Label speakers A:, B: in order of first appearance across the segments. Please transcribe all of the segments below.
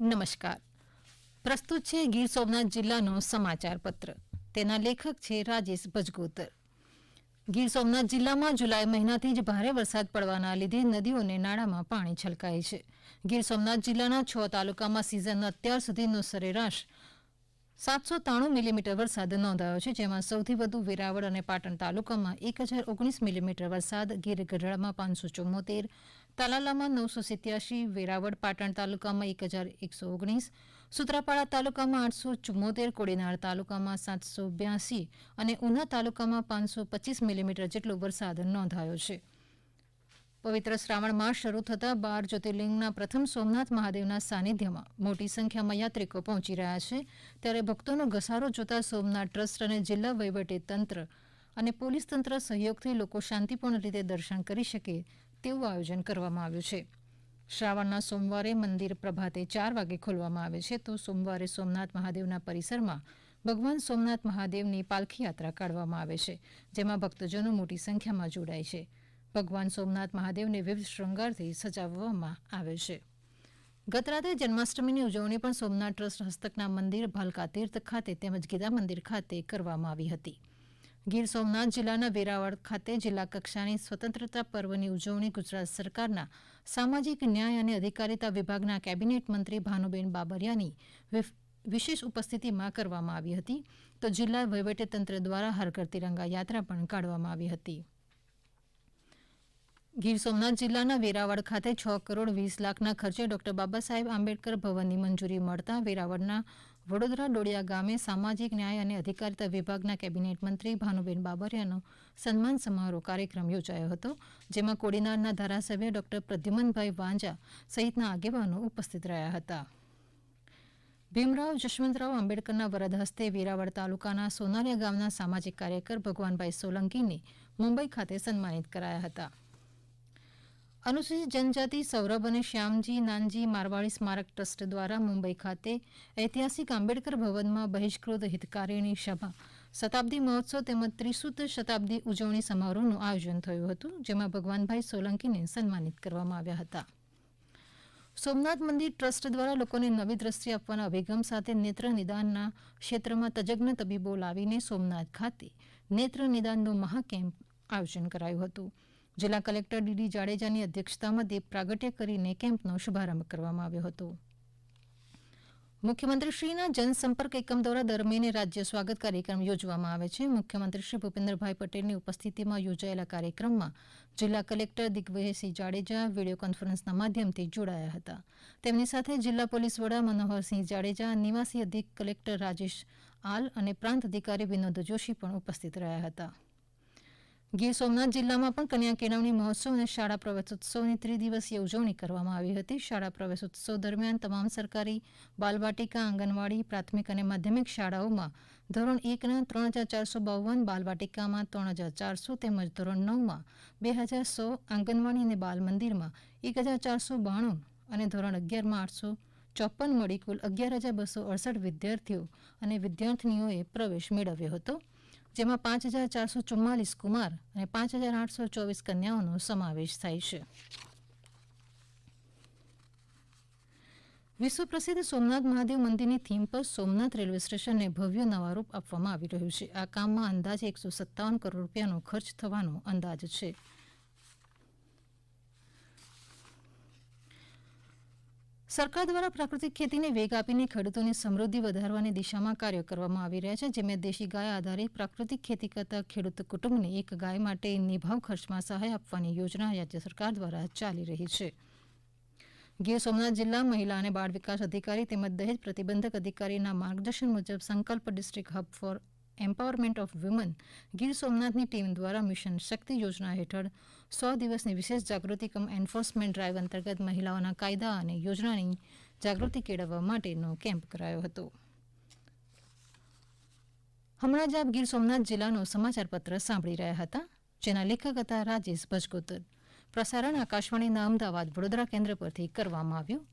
A: નમસ્કાર. પ્રસ્તુત છે ગીર સોમનાથ જિલ્લાનો સમાચાર પત્ર તેના લેખક છે રાજેશ ભજગોતર. ગીર સોમનાથ જિલ્લામાં જુલાઈ મહિનાથી જ ભારે વરસાદ પડવાના લીધે નદીઓ અને નાળામાં પાણી છલકાય છે. ગીર સોમનાથ જિલ્લાના છ તાલુકામાં સિઝનનો અત્યાર સુધીનો સરેરાશ સાતસો ત્રાણું મિલીમીટર વરસાદ નોંધાયો છે, જેમાં સૌથી વધુ વેરાવળ અને પાટણ તાલુકામાં એક હજાર ઓગણીસ મિલીમીટર વરસાદ ગીર ગઢડામાં પાંચસો ચુમ્મોતેર તાલાલામાં નવસો સિત્યાસી વેરાવળ પાટણ તાલુકામાં એક હજાર એકસો ઓગણીસ, સુત્રાપાડા તાલુકામાં આઠસો ચુમ્મોતેર કોડીનાર તાલુકામાં સાતસો બ્યાસી અને ઉના તાલુકામાં પાંચસો પચીસ મિલીમીટર જેટલો વરસાદ નોંધાયો છે. પવિત્ર શ્રાવણ માસ શરૂ થતાં બાર જ્યોતિર્લિંગના પ્રથમ સોમનાથ મહાદેવના સાનિધ્યમાં મોટી સંખ્યામાં યાત્રિકો પહોંચી રહ્યા છે. ત્યારે ભક્તોનો ઘસારો જોતા સોમનાથ ટ્રસ્ટ અને જિલ્લા વહીવટી તંત્ર અને પોલીસ તંત્ર સહયોગથી લોકો શાંતિપૂર્ણ રીતે દર્શન કરી શકે તેવું આયોજન કરવામાં આવ્યું છે. શ્રાવણના સોમવારે મંદિર પ્રભાતે ચાર વાગે ખોલવામાં આવે છે તો સોમવારે સોમનાથ મહાદેવના પરિસરમાં ભગવાન સોમનાથ મહાદેવની પાલખી યાત્રા કાઢવામાં આવે છે, જેમાં ભક્તજનો મોટી સંખ્યામાં જોડાય છે. ભગવાન સોમનાથ મહાદેવને વિવિધ શૃંગારથી સજાવવામાં આવે છે. ગત રાત્રે જન્માષ્ટમીની ઉજવણી પણ સોમનાથ ટ્રસ્ટ હસ્તકના મંદિર ભાલકા તીર્થ ખાતે તેમજ ગીતા મંદિર ખાતે કરવામાં આવી હતી. ગીર સોમનાથ જિલ્લાના વેરાવળ ખાતે જિલ્લા કક્ષાની સ્વતંત્રતા પર્વની ઉજવણી ગુજરાત સરકારના સામાજિક ન્યાય અને અધિકારીતા વિભાગના કેબિનેટ મંત્રી ભાનુબેન બાબરિયાની વિશેષ ઉપસ્થિતિમાં કરવામાં આવી હતી. તો જિલ્લા વહીવટીતંત્ર દ્વારા હરઘર તિરંગા યાત્રા પણ કાઢવામાં આવી હતી. ગીર સોમનાથ જિલ્લાના વેરાવળ ખાતે છ કરોડ વીસ લાખના ખર્ચે ડોક્ટર બાબા સાહેબ આંબેડકર ભવનની મંજૂરી મળતા વેરાવળના વડોદરા ડોડિયા ગામે સામાજિક ન્યાય અને અધિકારિતા વિભાગના કેબિનેટ મંત્રી ભાનુબેન બાબરિયાનો સન્માન સમારોહ કાર્યક્રમ યોજાયો હતો, જેમાં કોડીનારના ધારાસભ્ય ડોક્ટર પ્રદ્યુમનભાઈ વાંજા સહિતના આગેવાનો ઉપસ્થિત રહ્યા હતા. ભીમરાવ જશવંતરાવ આંબેડકરના વરદ હસ્તે વેરાવળ તાલુકાના સોનારિયા ગામના સામાજિક કાર્યકર ભગવાનભાઈ સોલંકીને મુંબઈ ખાતે સન્માનિત કરાયા હતા. અનુસૂચિત જનજાતિ સૌરભ અને શ્યામજી નાનજી મારવાડી સ્મારક ટ્રસ્ટ દ્વારા મુંબઈ ખાતે ઐતિહાસિક આંબેડકર ભવનમાં બહિષ્કૃત હિતકારીની સભા. શતાબ્દી મહોત્સવ તેમજ ત્રિશુત શતાબ્દી ઉજવણી સમારોહનું આયોજન થયું હતું, જેમાં ભગવાનભાઈ સોલંકીને સન્માનિત કરવામાં આવ્યા હતા. સોમનાથ મંદિર ટ્રસ્ટ દ્વારા લોકોને નવી દ્રષ્ટિ આપવાના અભિગમ સાથે નેત્ર નિદાનના ક્ષેત્રમાં તજજ્ઞ તબીબો લાવીને સોમનાથ ખાતે નેત્ર નિદાનનો મહાકેમ્પ આયોજન કરાયું હતું. જિલ્લા કલેક્ટર ડીડી જાડેજાની અધ્યક્ષતામાં દીપ પ્રાગટ્ય કરીને કેમ્પનો શુભારંભ કરવામાં આવ્યો હતો. મુખ્યમંત્રીશ્રીના જનસંપર્ક એકમ દ્વારા દર મહિને રાજ્ય સ્વાગત કાર્યક્રમ યોજવામાં આવે છે. મુખ્યમંત્રી શ્રી ભૂપેન્દ્રભાઈ પટેલની ઉપસ્થિતિમાં યોજાયેલા કાર્યક્રમમાં જિલ્લા કલેક્ટર દિગ્વિજયસિંહ જાડેજા વીડિયો કોન્ફરન્સના માધ્યમથી જોડાયા હતા. તેમની સાથે જિલ્લા પોલીસ વડા મનોહરસિંહ જાડેજા, નિવાસી અધિક કલેક્ટર રાજેશ આલ અને પ્રાંત અધિકારી વિનોદ જોશી પણ ઉપસ્થિત રહ્યા હતા. ગીર સોમનાથ જિલ્લામાં પણ કન્યા કેળવણી મહોત્સવ અને શાળા પ્રવેશોત્સવની ત્રિદિવસીય ઉજવણી કરવામાં આવી હતી. શાળા પ્રવેશોત્સવ દરમિયાન તમામ સરકારી, બાલવાટિકા, આંગણવાડી, પ્રાથમિક અને માધ્યમિક શાળાઓમાં ધોરણ એકના ત્રણ હજાર ચારસો બાવન, બાલવાટિકામાં ત્રણ હજાર ચારસો તેમજ ધોરણ નવમાં બે હજાર સો આંગણવાડી અને બાલ મંદિરમાં એક હજાર ચારસો બાણું અને ધોરણ અગિયારમાં આઠસો ચોપન મળી કુલ અગિયાર હજાર બસો અડસઠ વિદ્યાર્થીઓ અને વિદ્યાર્થીનીઓએ પ્રવેશ મેળવ્યો હતો. જેમાં પાંચ હજાર ચારસો ચુમ્માલીસ કુમાર અને પાંચ હજાર આઠસો ચોવીસ કન્યાઓનો સમાવેશ થાય છે. વિશ્વ પ્રસિદ્ધ સોમનાથ મહાદેવ મંદિરની થીમ પર સોમનાથ રેલવે સ્ટેશનને ભવ્ય નવા રૂપ આપવામાં આવી રહ્યું છે. આ કામમાં અંદાજે એકસો સત્તાવન કરોડ રૂપિયાનો ખર્ચ થવાનો અંદાજ છે. સરકાર દ્વારા પ્રાકૃતિક ખેતીને વેગ આપીને ખેડૂતોની સમૃદ્ધિ વધારવાની દિશામાં કાર્ય કરવામાં આવી રહ્યા છે, જેમાં દેશી ગાય આધારિત પ્રાકૃતિક ખેતી કરતા ખેડૂત કુટુંબને એક ગાય માટે નિભાવ ખર્ચમાં સહાય આપવાની યોજના રાજ્ય સરકાર દ્વારા ચાલી રહી છે. ગીર સોમનાથ જિલ્લા મહિલા અને બાળ વિકાસ અધિકારી તેમજ દહેજ પ્રતિબંધક અધિકારીના માર્ગદર્શન મુજબ Sankalp district hub for empowerment of women Gir સોમનાથની team દ્વારા મિશન શક્તિ યોજના હેઠળ સો દિવસની વિશેષ જાગૃતિ કમ એન્ફોર્સમેન્ટ ડ્રાઇવ અંતર્ગત મહિલાઓના કાયદા અને યોજનાની જાગૃતિ કેળવવા માટેનો કેમ્પ કરાયો હતો. હમણાં જ આપ ગીર સોમનાથ જિલ્લાનો સમાચારપત્ર સાંભળી રહ્યા હતા, જેના લેખક હતા રાજેશ ભજગોતર. પ્રસારણ આકાશવાણીના અમદાવાદ વડોદરા કેન્દ્ર પરથી કરવામાં આવ્યું.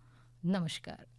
A: નમસ્કાર.